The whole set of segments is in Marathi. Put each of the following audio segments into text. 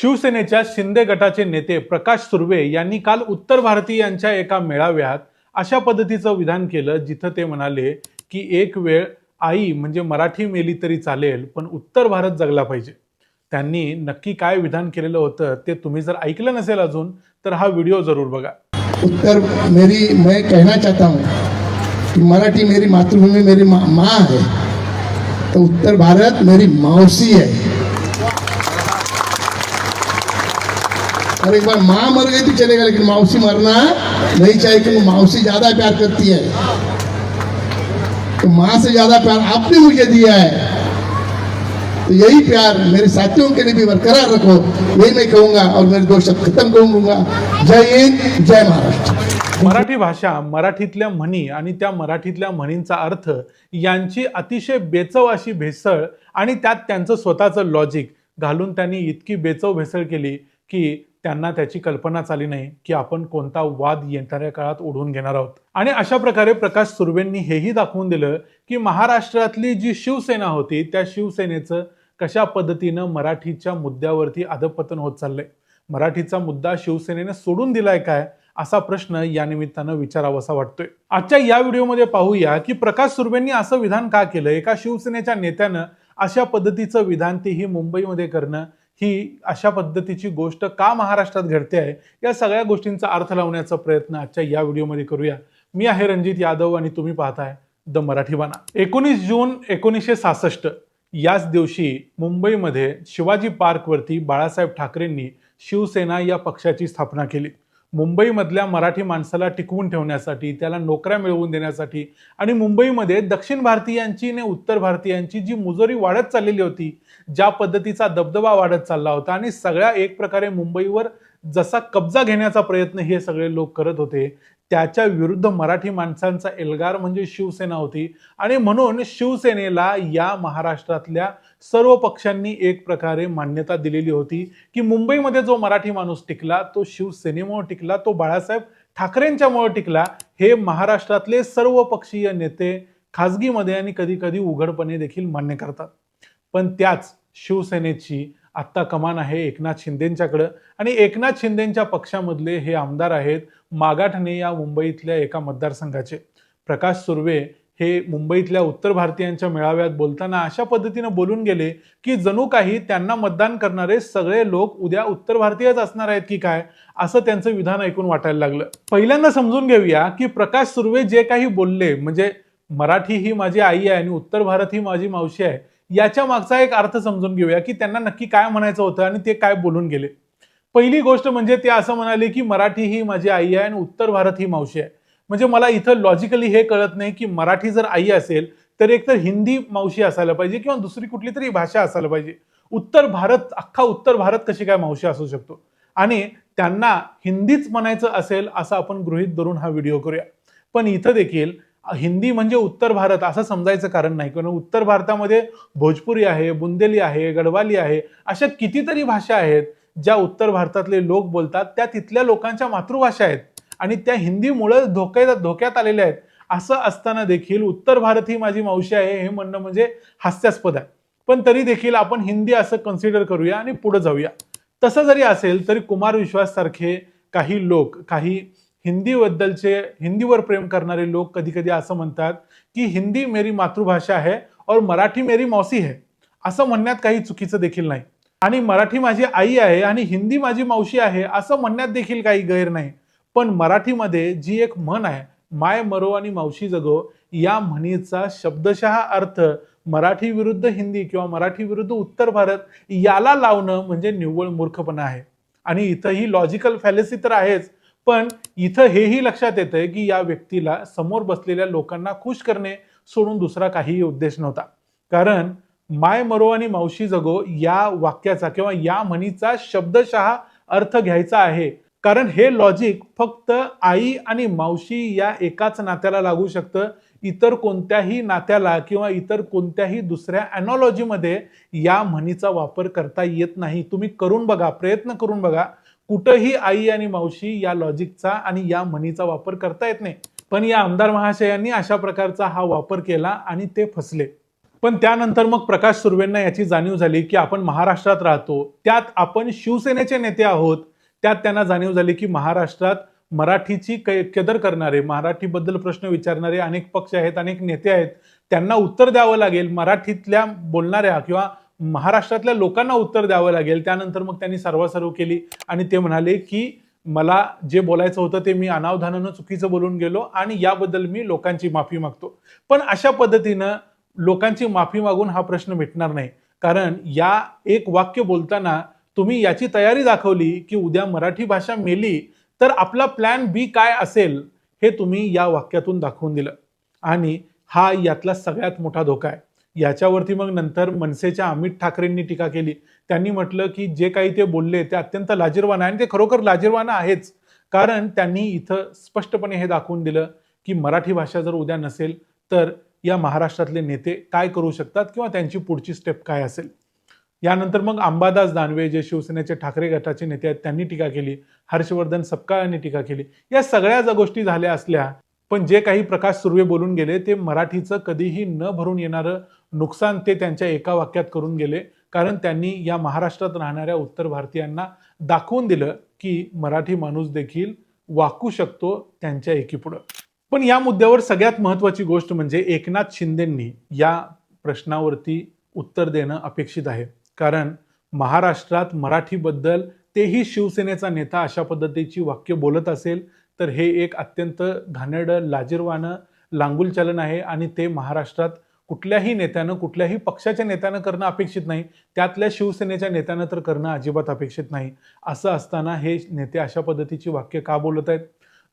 शिवसेनेच्या शिंदे गटाचे नेते प्रकाश सुर्वे यांनी काल उत्तर भारतीयांच्या एका मेळाव्यात अशा पद्धतीचं विधान केलं जिथं ते म्हणाले की एक वेळ आई म्हणजे मराठी मेली तरी चालेल पण उत्तर भारत जगला पाहिजे. त्यांनी नक्की काय विधान केलेलं होतं ते तुम्ही जर ऐकलं नसेल अजून तर हा व्हिडिओ जरूर बघा. उत्तर मेरी मैं कहना चाहता हूँ कि मराठी मेरी मातृभूमि मेरी माँ माँ है तो उत्तर भारत मेरी मौसी है और एक बार माँ मर गई थी चलेगा लेकिन मावसी मरना नहीं चाहिए क्योंकि मावसी ज्यादा प्यार करती है। तो माँ से ज्यादा प्यार आपने मुझे दिया है। तो यही प्यार मेरे साथियों के लिए भी बरकरार रखो यही मैं कहूंगा और मेरे दो शब्द खत्म करूंगा। जय हिंद जय महाराष्ट्र। मराठी भाषा मराठीतल्या म्हणी आणि त्या मराठीतल्या म्हणींचा अर्थ यांची अतिशय बेचव अशी भेसळ आणि त्यात त्यांचं स्वतःचं लॉजिक घालून त्यांनी इतकी बेचव भेसळ केली की त्यांना त्याची कल्पनाच आली नाही की आपण कोणता वाद येणाऱ्या काळात ओढून घेणार आहोत. आणि अशा प्रकारे प्रकाश सुर्वेंनी हेही दाखवून दिलं की महाराष्ट्रातली जी शिवसेना होती त्या शिवसेनेचं कशा पद्धतीनं मराठीच्या मुद्द्यावरती अधपतन होत चाललंय? मराठीचा मुद्दा शिवसेनेने सोडून दिलाय काय? असा प्रश्न या निमित्तानं विचारावासा वाटतोय. आजच्या या व्हिडिओमध्ये पाहूया की प्रकाश सुर्वेंनी असं विधान का केलं एका शिवसेनेच्या नेत्यानं अशा पद्धतीचं विधान तेही मुंबईमध्ये करणं ही अशा पद्धतीची गोष्ट का महाराष्ट्रात घडते आहे या सगळ्या गोष्टींचा अर्थ लावण्याचा प्रयत्न आजच्या या व्हिडिओमध्ये करूया. मी आहे रणजित यादव आणि तुम्ही पाहताय द मराठी बाणा एकोणीस जून एकोणीसशे सहासष्ट याच दिवशी मुंबईमध्ये शिवाजी पार्कवरती बाळासाहेब ठाकरेंनी शिवसेना या पक्षाची स्थापना केली. मुंबईमधल्या मराठी माणसाला टिकवून ठेवण्यासाठी त्याला नोकऱ्या मिळवून देण्यासाठी आणि मुंबईमध्ये दक्षिण भारतीयांची आणि उत्तर भारतीयांची जी मुजोरी वाढत चाललेली होती ज्या पद्धतीचा दबदबा वाढत चालला होता आणि सगळ्या एक प्रकारे मुंबईवर जसा कब्जा घेण्याचा प्रयत्न हे सगळे लोक करत होते त्याच्या विरुद्ध मराठी माणसांचा एल्गार म्हणजे शिवसेना होती. आणि म्हणून शिवसेनेला या महाराष्ट्रातल्या सर्व पक्षांनी एक प्रकारे मान्यता दिलेली होती की मुंबईमध्ये जो मराठी माणूस टिकला तो शिवसेनेमुळे टिकला तो बाळासाहेब ठाकरेंच्यामुळे टिकला हे महाराष्ट्रातले सर्व पक्षीय नेते खाजगीमध्ये आणि कधी कधी उघडपणे देखील मान्य करतात. पण त्याच शिवसेनेची आत्ता कमान आहे एकनाथ शिंदेंच्याकडं आणि एकनाथ शिंदेंच्या पक्षामधले हे आमदार आहेत मागाठणे या मुंबईतल्या एका मतदारसंघाचे. प्रकाश सुर्वे हे मुंबईतल्या उत्तर भारतीयांच्या मेळाव्यात बोलताना अशा पद्धतीनं बोलून गेले की जणू काही त्यांना मतदान करणारे सगळे लोक उद्या उत्तर भारतीयच असणार आहेत की काय असं त्यांचं विधान ऐकून वाटायला लागलं. पहिल्यांदा समजून घेऊया की प्रकाश सुर्वे जे काही बोलले म्हणजे मराठी ही माझी आई आहे आणि उत्तर भारत ही माझी मावशी आहे याच्या मागचा एक अर्थ समजून घेऊया की त्यांना नक्की काय म्हणायचं होतं आणि ते काय बोलून गेले. पहिली गोष्ट म्हणजे ते असं म्हणाले की मराठी ही माझी आई आहे आणि उत्तर भारत ही मावशी आहे. म्हणजे मला इथं लॉजिकली हे कळत नाही की मराठी जर आई असेल तर एकतर हिंदी मावशी असायला पाहिजे किंवा दुसरी कुठली तरी भाषा असायला पाहिजे. उत्तर भारत अख्खा उत्तर भारत कशी काय मावशी असू शकतो? आणि त्यांना हिंदीच म्हणायचं असेल असं आपण गृहित धरून हा व्हिडिओ करूया. पण इथं देखील हिंदी म्हणजे उत्तर भारत असं समजायचं कारण नाही. कारण उत्तर भारतामध्ये भोजपुरी आहे बुंदेली आहे गडवाली आहे अशा कितीतरी भाषा आहेत ज्या उत्तर भारतातले लोक बोलतात. त्या तिथल्या लोकांच्या मातृभाषा आहेत. आणि त्या हिंदीमुळे धोक्यात धोक्यात आलेल्या आहेत. असं असताना देखील उत्तर भारत ही माझी मावशी आहे हे म्हणणं म्हणजे हास्यास्पद आहे. पण तरी देखील आपण हिंदी असं कन्सिडर करूया आणि पुढे जाऊया. तसं जरी असेल तरी कुमार विश्वास सारखे काही लोक काही हिंदीबद्दलचे हिंदीवर प्रेम करणारे लोक कधी कधी असं म्हणतात की हिंदी मेरी मातृभाषा आहे और मराठी मेरी मौसी है. असं म्हणण्यात काही चुकीचं देखील नाही. आणि मराठी माझी आई आहे आणि हिंदी माझी मावशी आहे असं म्हणण्यात देखील काही गैर नाही. पण मराठीमध्ये जी एक म्हण आहे माय मरो आणि मावशी जगो या म्हणीचा शब्दशः अर्थ मराठी विरुद्ध हिंदी किंवा मराठी विरुद्ध उत्तर भारत याला लावणं म्हणजे निव्वळ मूर्खपणा आहे. आणि इथं ही लॉजिकल फॅलेसी तर आहेच पण इथं हेही लक्षात येतंय की या व्यक्तीला समोर बसलेल्या लोकांना खुश करणे सोडून दुसरा काहीही उद्देश नव्हता. कारण माय मरो आणि मावशी जगो या वाक्याचा किंवा या म्हणीचा शब्दशः अर्थ घ्यायचा आहे कारण हे लॉजिक फक्त आई आणि मावशी या एकाच नात्याला लागू शकतं. इतर कोणत्याही नात्याला किंवा इतर कोणत्याही दुसऱ्या अॅनॉलॉजीमध्ये या म्हणीचा वापर करता येत नाही. तुम्ही करून बघा प्रयत्न करून बघा. कुठंही आई आणि मावशी या लॉजिकचा आणि या म्हणीचा वापर करता येत नाही. पण या आमदार महाशयांनी अशा प्रकारचा हा वापर केला आणि ते फसले. पण त्यानंतर मग प्रकाश सुर्वेंना याची जाणीव झाली की आपण महाराष्ट्रात राहतो. त्यात आपण शिवसेनेचे नेते आहोत. त्यात त्यांना जाणीव झाली की महाराष्ट्रात मराठीची कै- कदर करणारे मराठीबद्दल प्रश्न विचारणारे अनेक पक्ष आहेत अनेक नेते आहेत. त्यांना उत्तर द्यावं लागेल. मराठीतल्या बोलणाऱ्या किंवा महाराष्ट्रातल्या लोकांना उत्तर द्यावं लागेल. त्यानंतर मग त्यांनी सर्वासर्व केली आणि ते म्हणाले की मला जे बोलायचं होतं ते मी अनावधानानं चुकीचं बोलून गेलो आणि याबद्दल मी लोकांची माफी मागतो. पण अशा पद्धतीनं लोकांची माफी मागून हा प्रश्न मिटणार नाही. कारण या एक वाक्य बोलताना तुम्ही याची तयारी दाखवली की उद्या मराठी भाषा मेली तर आपला प्लॅन बी काय असेल हे तुम्ही या वाक्यातून दाखवून दिलं. आणि हा यातला सगळ्यात मोठा धोका आहे. याच्यावरती मग नंतर मनसेच्या अमित ठाकरेंनी टीका केली. त्यांनी म्हटलं की जे काही ते बोलले ते अत्यंत लाजीरवान आहे आणि ते खरोखर लाजीरवान आहेच. कारण त्यांनी इथं स्पष्टपणे हे दाखवून दिलं की मराठी भाषा जर उद्या नसेल तर या महाराष्ट्रातले नेते काय करू शकतात किंवा त्यांची पुढची स्टेप काय असेल. यानंतर मग अंबादास दानवे जे शिवसेनेचे ठाकरे गटाचे नेते आहेत त्यांनी टीका केली. हर्षवर्धन सपकाळ यांनी टीका केली. या सगळ्या ज्या गोष्टी झाल्या असल्या पण जे काही प्रकाश सुर्वे बोलून गेले ते मराठीचं कधीही न भरून येणारं नुकसान ते त्यांच्या एका वाक्यात करून गेले. कारण त्यांनी या महाराष्ट्रात राहणाऱ्या उत्तर भारतीयांना दाखवून दिलं की मराठी माणूस देखील वाकू शकतो त्यांच्या एकीपुढं. पण या मुद्द्यावर सगळ्यात महत्वाची गोष्ट म्हणजे एकनाथ शिंदेंनी या प्रश्नावरती उत्तर देणं अपेक्षित आहे. कारण महाराष्ट्रात मराठीबद्दल तेही शिवसेनेचा नेता अशा पद्धतीची वाक्य बोलत असेल तर हे एक अत्यंत घाणेरडं लाजीरवानं लांगुलचलन आहे आणि ते महाराष्ट्रात कुठल्याही नेत्यानं कुठल्याही पक्षाच्या नेत्यानं करणं अपेक्षित नाही. त्यातल्या शिवसेनेच्या नेत्यानं तर करणं अजिबात अपेक्षित नाही. असं असताना हे नेते अशा पद्धतीची वाक्य का बोलत आहेत?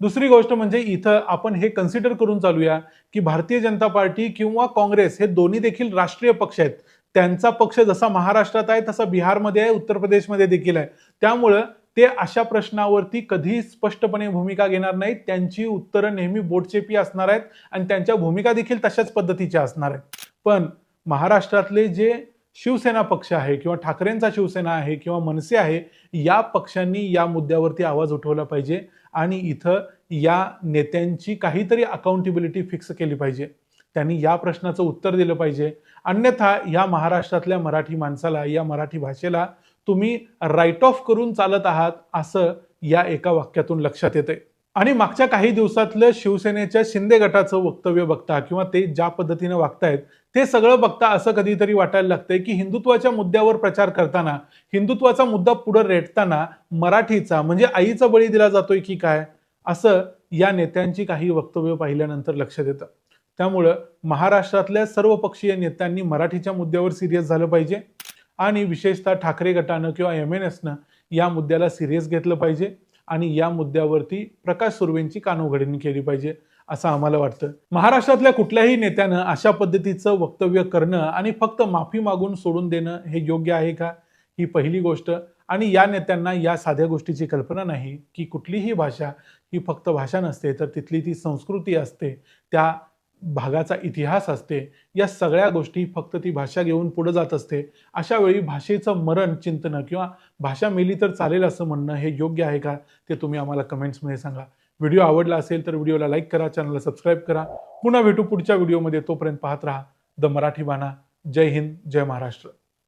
दुसरी गोष्ट म्हणजे इथं आपण हे कन्सिडर करून चालूया की भारतीय जनता पार्टी किंवा काँग्रेस हे दोन्ही देखील राष्ट्रीय पक्ष आहेत. त्यांचा पक्ष जसा महाराष्ट्रात आहे तसा बिहारमध्ये आहे उत्तर प्रदेशमध्ये देखील आहे. त्यामुळं ते अशा प्रश्नावरती कधीही स्पष्टपणे भूमिका घेणार नाहीत. त्यांची उत्तरं नेहमी बोटचेपी असणार आहेत आणि त्यांच्या भूमिका देखील तशाच पद्धतीच्या असणार आहेत. पण महाराष्ट्रातले जे शिवसेना पक्ष आहे किंवा ठाकरेंचा शिवसेना आहे किंवा मनसे आहे या पक्षांनी या मुद्द्यावरती आवाज उठवला पाहिजे आणि इथं या नेत्यांची काहीतरी अकाउंटेबिलिटी फिक्स केली पाहिजे. त्यांनी या प्रश्नाचं उत्तर दिलं पाहिजे. अन्यथा या महाराष्ट्रातल्या मराठी माणसाला या मराठी भाषेला तुम्ही राईट ऑफ करून चालत आहात असं या एका वाक्यातून लक्षात येते आणि मागच्या काही दिवसातलं शिवसेनेच्या शिंदे गटाचं वक्तव्य बघता किंवा ते ज्या पद्धतीनं वागतायत ते सगळं बघता असं कधीतरी वाटायला लागतंय की हिंदुत्वाच्या मुद्द्यावर प्रचार करताना हिंदुत्वाचा मुद्दा पुढे रेटताना मराठीचा म्हणजे आईचा बळी दिला जातोय की काय असं या नेत्यांची काही वक्तव्य पाहिल्यानंतर लक्षात येतं. त्यामुळं महाराष्ट्रातल्या सर्व पक्षीय नेत्यांनी मराठीच्या मुद्द्यावर सिरियस झालं पाहिजे. आणि विशेषतः ठाकरे गटानं किंवा एम एन एसनं या मुद्द्याला सिरियस घेतलं पाहिजे. आणि या मुद्द्यावरती प्रकाश सुर्वेंची कानोघडणी केली पाहिजे असं आम्हाला वाटतं. महाराष्ट्रातल्या कुठल्याही नेत्यानं अशा पद्धतीचं वक्तव्य करणं आणि फक्त माफी मागून सोडून देणं हे योग्य आहे का? ही पहिली गोष्ट. आणि या नेत्यांना या साध्या गोष्टीची कल्पना नाही की कुठलीही भाषा ही फक्त भाषा नसते तर तिथली ती संस्कृती असते. त्या भागाचा इतिहास असते या सगळ्या गोष्टी फक्त ती भाषा घेऊन पुढे जात असते. अशा वेळी भाषेचं मरण चिंतनं किंवा भाषा मेली तर चालेल असं म्हणणं हे योग्य आहे का ते तुम्ही आम्हाला कमेंट्समध्ये सांगा. व्हिडिओ आवडला असेल तर व्हिडिओला लाईक करा चॅनलला सबस्क्राईब करा. पुन्हा भेटू पुढच्या व्हिडिओमध्ये तोपर्यंत पाहत राहा. द मराठी बाणा. जय हिंद जय महाराष्ट्र.